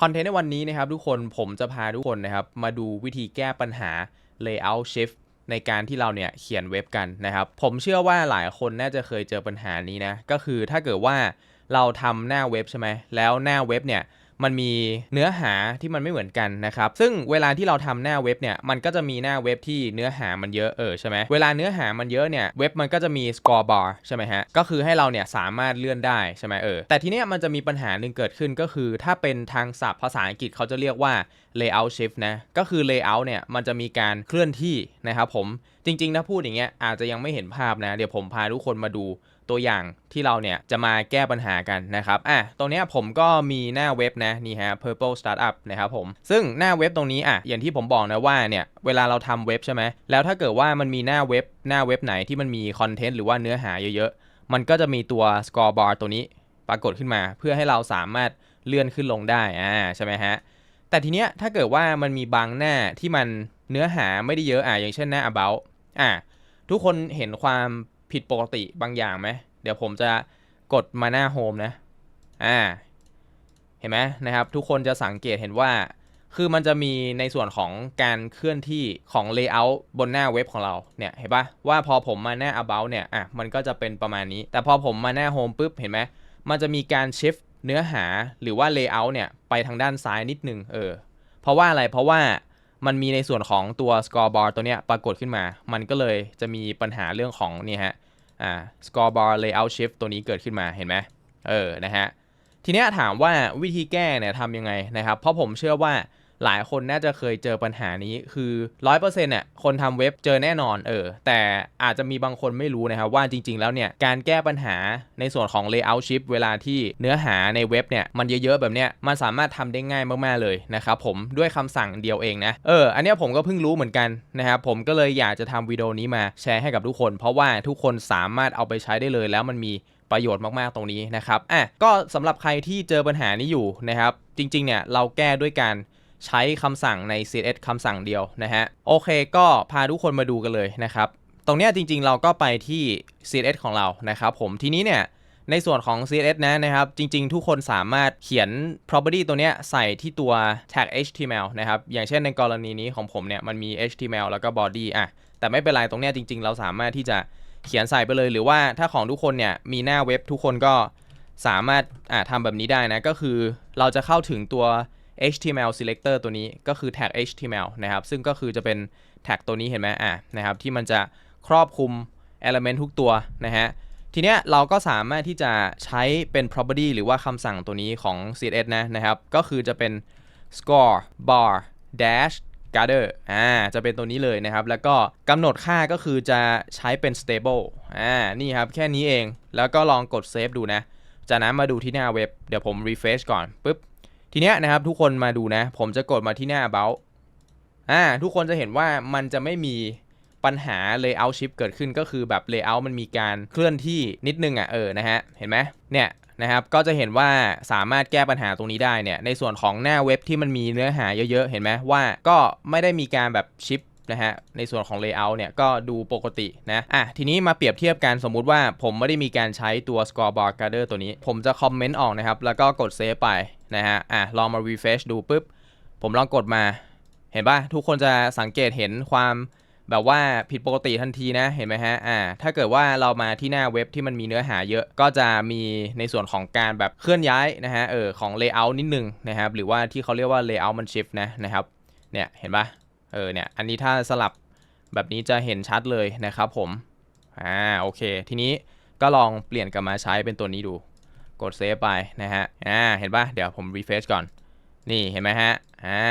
คอนเทนต์ในวันนี้นะครับทุกคนผมจะพาทุกคนนะครับมาดูวิธีแก้ปัญหา layout shift ในการที่เราเนี่ยเขียนเว็บกันนะครับ ผมเชื่อว่าหลายคนน่าจะเคยเจอปัญหานี้นะ ก็คือถ้าเกิดว่าเราทำหน้าเว็บใช่ไหมแล้วหน้าเว็บเนี่ย มันมีเนื้อหาที่มันไม่เหมือนกันนะครับ ซึ่งเวลาที่เราทำหน้าเว็บเนี่ย มันก็จะมีหน้าเว็บที่เนื้อหามันเยอะเออใช่ไหมเวลาเนื้อหามันเยอะเนี่ยเว็บมันก็จะมี score bar ใช่ไหมฮะ ก็คือให้เราเนี่ยสามารถเลื่อนได้ใช่ไหมเออ แต่ทีเนี้ยมันจะมีปัญหาหนึ่งเกิดขึ้นก็คือ ถ้าเป็นทางศัพท์ภาษาอังกฤษเขาจะเรียกว่า layout shift นะ ก็คือ layout เนี่ยมันจะมีการเคลื่อนที่นะครับผม จริงๆ ถ้าพูดอย่างเงี้ยอาจจะยังไม่เห็นภาพนะ เดี๋ยวผมพาทุกคนมาดูตัวอย่างที่เราเนี่ยจะมาแก้ปัญหากันนะครับ อะตรงเนี้ยผมก็มีหน้าเว็บนะนี่ฮะ purple startup นะครับผม ซึ่งหน้าเว็บตรงนี้อะอย่างที่ผมบอกนะว่าเนี่ยเวลาเราทำเว็บใช่ไหมแล้วถ้าเกิดว่ามันมีหน้าเว็บหน้าเว็บไหนที่มันมีคอนเทนต์หรือว่าเนื้อหาเยอะๆ มันก็จะมีตัว score bar ตัวนี้ปรากฏขึ้นมา เพื่อให้เราสามารถเลื่อนขึ้นลงได้อ่าใช่ไหมฮะแต่ทีเนี้ยถ้าเกิดว่ามันมีบางหน้าที่มันเนื้อหาไม่ได้เยอะอะอย่างเช่นหน้า about อะทุกคนเห็นความผิดปกติบางอย่างไหมเดี๋ยวผมจะกดมาหน้าโฮมนะอ่า ห็นไหมนะครับ ทุกคนจะสังเกตเห็นว่า คือมันจะมีในส่วนของการเคลื่อนที่ของ layout บนหน้าเว็บของเราเนี่ยเห็นปะว่าพอผมมาหน้า about เนี่ยอะมันก็จะเป็นประมาณนี้ แต่พอผมมาหน้า home ปุ๊บเห็นไหมมันจะมีการ shift เนื้อหาหรือว่า layout เนี่ยไปทางด้านซ้ายนิดนึงเออเพราะว่าอะไรเพราะว่ามันมีในส่วนของตัว Scoreboard ตัวเนี้ยปรากฏขึ้นมา มันก็เลยจะมีปัญหาเรื่องของนี่ฮะอ่า Scoreboard layout shift ตัวนี้เกิดขึ้นมาเห็นไหมเออนะฮะ ทีนี้ถามว่าวิธีแก้เนี่ยทำยังไงนะครับ เพราะผมเชื่อว่า หลายคนน่าจะเคยเจอปัญหานี้คือ100%เปอร์เซ็นต์เนี่ยคนทำเว็บเจอแน่นอนเออแต่อาจจะมีบางคนไม่รู้นะครับว่าจริง ๆ แล้วเนี่ยการแก้ปัญหาในส่วนของ layout shift เวลาที่เนื้อหาในเว็บเนี่ยมันเยอะๆแบบเนี้ยมันสามารถทำได้ง่ายมากๆเลยนะครับผมด้วยคำสั่งเดียวเองนะเอออันนี้ผมก็เพิ่งรู้เหมือนกันนะครับผมก็เลยอยากจะทำวิดีโอนี้มาแชร์ให้กับทุกคน เพราะว่าทุกคนสามารถเอาไปใช้ได้เลยแล้วมันมีประโยชน์มากๆตรงนี้นะครับอะก็สำหรับใครที่เจอปัญหานี้อยู่นะครับจริงๆเนี่ยเราแก้ด้วยการ ใช้คำสั่งใน CSS คำสั่งเดียวนะฮะ โอเคก็พาทุกคนมาดูกันเลยนะครับ ตรงนี้จริงๆเราก็ไปที่ CSS ของเรานะครับผมทีนี้เนี่ยในส่วนของ CSS นะนะครับ จริงๆ ทุกคนสามารถเขียน property ตัวเนี้ยใส่ที่ตัว tag HTML นะครับ อย่างเช่นในกรณีนี้ของผมเนี่ย มันมี HTML แล้วก็ body อะ แต่ไม่เป็นไรตรงเนี้ยจริง ๆ เราสามารถที่จะเขียนใส่ไปเลย หรือว่าถ้าของทุกคนเนี่ย มีหน้าเว็บทุกคนก็สามารถอ่าทำแบบนี้ได้นะ ก็คือเราจะเข้าถึงตัว HTML selector ตัวนี้ก็คือ tag HTML นะครับ ซึ่งก็คือจะเป็น tag ตัวนี้เห็นไหมอะนะครับ ที่มันจะครอบคลุม element ทุกตัวนะฮะ ทีเนี้ยเราก็สามารถที่จะใช้เป็น property หรือว่าคำสั่งตัวนี้ของ CSS นะนะครับ ก็คือจะเป็น score bar dash gather อ่า จะเป็นตัวนี้เลยนะครับ แล้วก็กำหนดค่าก็คือจะใช้เป็น stable อ่า นี่ครับ แค่นี้เอง แล้วก็ลองกด save ดูนะ จากนั้นมาดูที่หน้าเว็บ เดี๋ยวผม refresh ก่อนปุ๊บ ทีเนี้ยนะครับทุกคนมาดูนะ ผมจะกดมาที่หน้า about อ่าทุกคนจะเห็นว่ามันจะไม่มีปัญหา layout shift เกิดขึ้นก็คือแบบ layout มันมีการเคลื่อนที่นิดนึงอะเออนะฮะเห็นไหมเนี่ยนะครับก็จะเห็นว่าสามารถแก้ปัญหาตรงนี้ได้เนี่ยในส่วนของหน้าเว็บที่มันมีเนื้อหาเยอะๆ เห็นไหมว่าก็ไม่ได้มีการแบบชิป นะฮะในส่วนของ layout เนี่ยก็ดูปกตินะอะทีนี้มาเปรียบเทียบกันสมมุติว่าผมไม่ได้มีการใช้ตัว score bar gather ตัวนี้ ผมจะคอมเมนต์ออกนะครับ แล้วก็กด save ไปนะฮะอะลองมา refresh ดูปุ๊บ ผมลองกดมาเห็นปะทุกคนจะสังเกตเห็นความแบบว่าผิดปกติทันทีนะเห็นไหมฮะอ่าถ้าเกิดว่าเรามาที่หน้าเว็บที่มันมีเนื้อหาเยอะ ก็จะมีในส่วนของการแบบเคลื่อนย้ายนะฮะเออของ layout นิดนึงนะครับหรือว่าที่เขาเรียกว่า layout มัน shift นะนะครับเนี่ยเห็นปะ เออเนี่ยอันนี้ถ้าสลับแบบนี้จะเห็นชัดเลยนะครับผมอ่าโอเค ทีนี้ก็ลองเปลี่ยนกลับมาใช้เป็นตัวนี้ดู กดเซฟไปนะฮะอ่าเห็นปะเดี๋ยวผมรีเฟรชก่อน นี่เห็นไหมฮะอ่า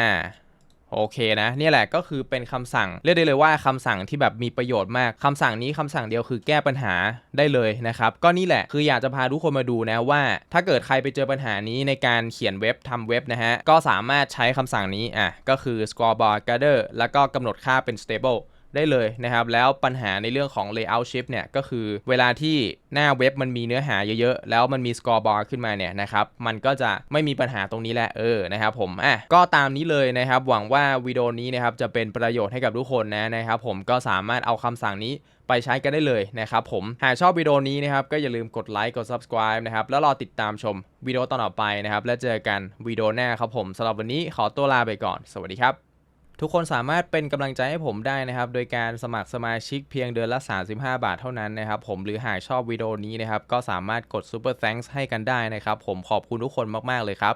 โอเคนะนี่แหละก็คือเป็นคำสั่งเรียกได้เลยว่าคำสั่งที่แบบมีประโยชน์มากคำสั่งนี้คำสั่งเดียวคือแก้ปัญหาได้เลยนะครับก็นี่แหละคืออยากจะพาทุกคนมาดูนะว่า ถ้าเกิดใครไปเจอปัญหานี้ในการเขียนเว็บทำเว็บนะฮะก็สามารถใช้คำสั่งนี้อะก็คือ score bar gather แล้วก็กำหนดค่าเป็น stable ได้เลยนะครับ แล้วปัญหาในเรื่องของ layout shift เนี่ยก็คือเวลาที่หน้าเว็บมันมีเนื้อหาเยอะๆ แล้วมันมี score bar ขึ้นมาเนี่ยนะครับมันก็จะไม่มีปัญหาตรงนี้แหละเออนะครับผมอะก็ตามนี้เลยนะครับ หวังว่าวิดีโอนี้นะครับจะเป็นประโยชน์ให้กับทุกคนนะนะครับผมก็สามารถเอาคำสั่งนี้ไปใช้กันได้เลยนะครับผม หากชอบวิดีโอนี้นะครับ ก็อย่าลืมกดไลค์กด subscribe นะครับ แล้วรอติดตามชมวิดีโอต่อไปนะครับ แล้วเจอกันวิดีโอหน้าครับผมสำหรับวันนี้ขอตัวลาไปก่อน สวัสดีครับ ทุกคนสามารถเป็นกำลังใจให้ผมได้นะครับ โดยการสมัครสมาชิกเพียงเดือนละ 35 บาทเท่านั้นนะครับ ผมหรือหากชอบวิดีโอนี้นะครับ ก็สามารถกด Super Thanks ให้กันได้นะครับ ผมขอบคุณทุกคนมาก ๆ เลยครับ